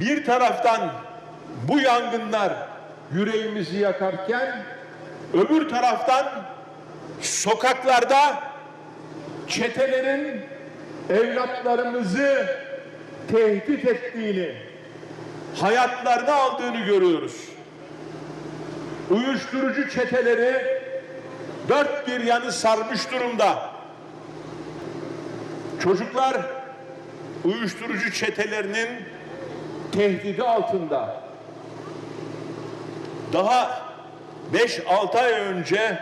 bir taraftan bu yangınlar yüreğimizi yakarken öbür taraftan sokaklarda çetelerin evlatlarımızı tehdit ettiğini, hayatlarını aldığını görüyoruz. Uyuşturucu çeteleri dört bir yanı sarmış durumda. Çocuklar uyuşturucu çetelerinin tehdidi altında. Daha 5-6 ay önce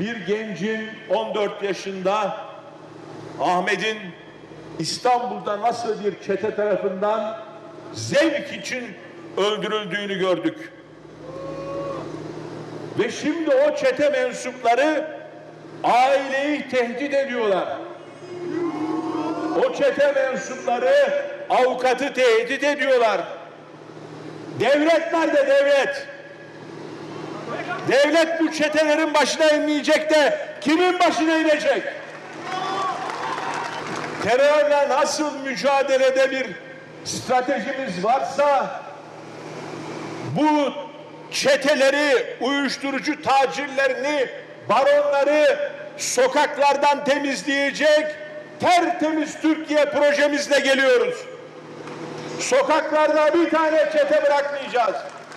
bir gencin 14 yaşında Ahmet'in İstanbul'da nasıl bir çete tarafından zevk için öldürüldüğünü gördük. Ve şimdi o çete mensupları aileyi tehdit ediyorlar. O çete mensupları avukatı tehdit ediyorlar. Devlet nerede devlet? Devlet bu çetelerin başına inmeyecek de kimin başına inecek? Terörle nasıl mücadelede bir stratejimiz varsa bu çeteleri, uyuşturucu tacirlerini, baronları sokaklardan temizleyecek tertemiz Türkiye projemizle geliyoruz. Sokaklarda bir tane çete bırakmayacağız.